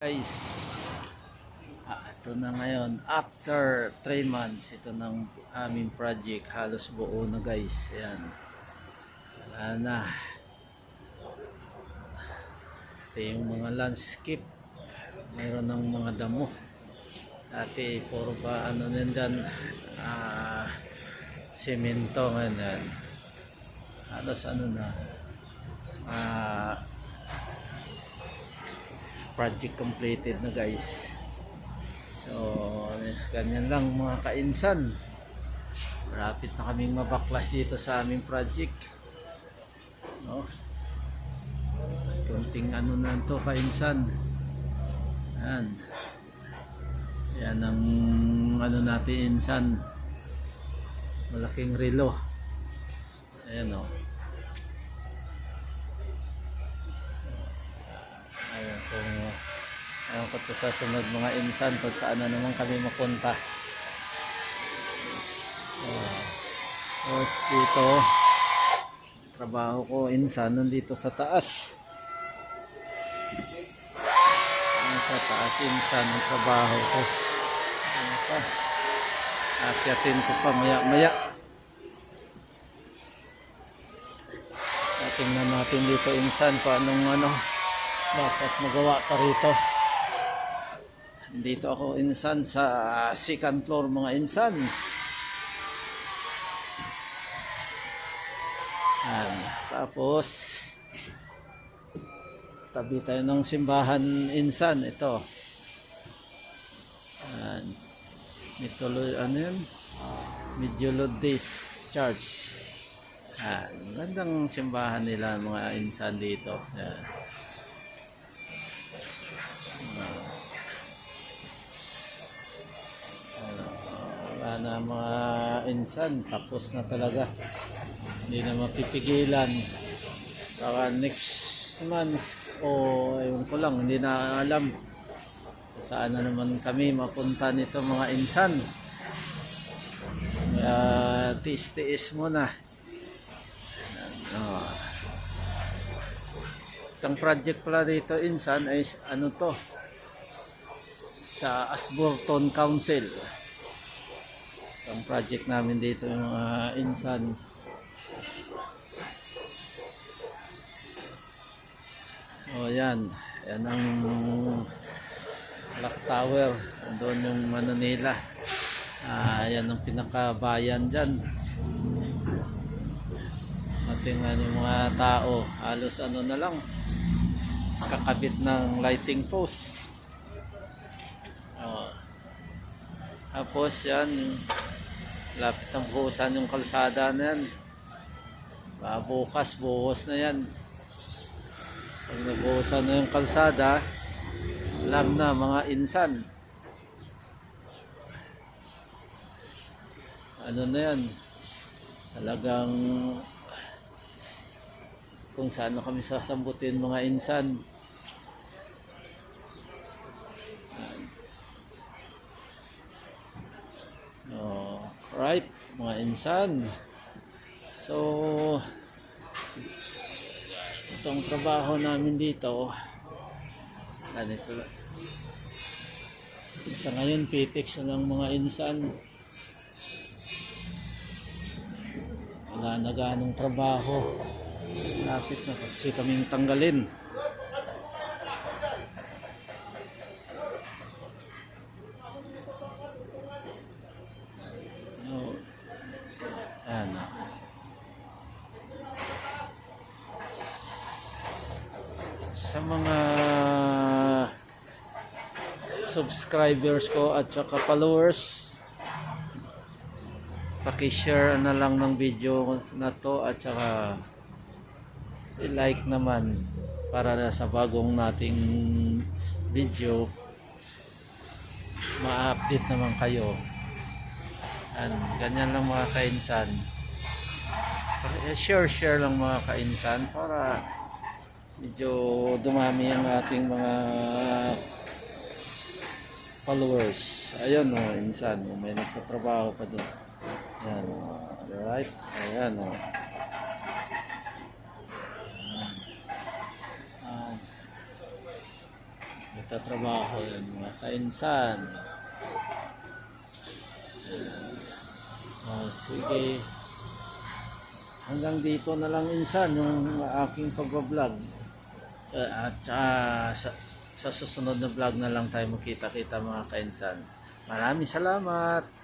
Guys, ah, ito na ngayon. After 3 months, ito ng aming project. Halos buo na guys. Ayan. Wala na. Ito yung mga landscape. Mayroon ng mga damo. Dati, puro pa ano din dyan. Ah, semento ngayon. Halos ano na. Ah, project completed na guys. So ganyan lang mga kainsan. Rapid na kaming mabaklas dito sa aming project. No? Kunting ano na to kainsan. Yan yan ang ano natin insan. Malaking relo. Ayan o Ayan, kung ayaw ko to sa sunod mga insan kung saan na naman kami mapunta. Uh, tapos dito, trabaho ko insan nandito sa taas. Ayan, sa taas insan ang trabaho ko. Ayan pa. Akyatin ko pa maya maya. Tingnan natin dito insan paanong ano dapat magawa pa rito. Dito ako insan sa second floor mga insan. Yan. Tapos tabi tayo ng simbahan insan ito. Yan. Mitolo, ano yun? Mediolodis Church. Yan. Gandang simbahan nila mga insan dito. Yan. Mga insan tapos na talaga. Hindi na mapipigilan. Baka next month o ayun ko lang hindi na alam. Saan na naman kami mapunta nito mga insan. Kaya tiis-tiis muna. Ano itong project pala dito insan ay ano to? Sa Asburton Council ang project namin dito yung mga insan. Oh yan. Yan ang clock tower. Doon yung Manila ah, yan ang pinakabayan dyan. Matingnan yung mga tao halos ano na lang. Kakabit ng lighting post oh. Tapos yan lapit ng buhusan yung kalsada na yan. Bukas buhos na yan. Pag nabuhusan na yung kalsada alam na mga insan. Ano na yan? Talagang kung saan kami sasambutin mga insan Oh, right, mga insan. So, itong trabaho namin dito, ganito. Sa ngayon, pitix na ng mga insan. Wala na ganong trabaho. Lapit na kasi kaming tanggalin. Sa mga subscribers ko at saka followers, paki-share na lang ng video na to at saka i-like naman para sa bagong nating video ma-update naman kayo. Yan, ganyan lang mga kainsan. Share, share lang mga kainsan para medyo dumami ang ating mga followers. Ayun o, insan. oh, May nagtatrabaho pa doon. Yan. Alright. Ayan o. Ah. nagtatrabaho yan, mga kainsan. Oh, sige. Hanggang dito na lang insan yung aking pagbablog. Uh, at ah, sa, sa susunod na vlog na lang tayo makita-kita mga kainsan. Maraming salamat.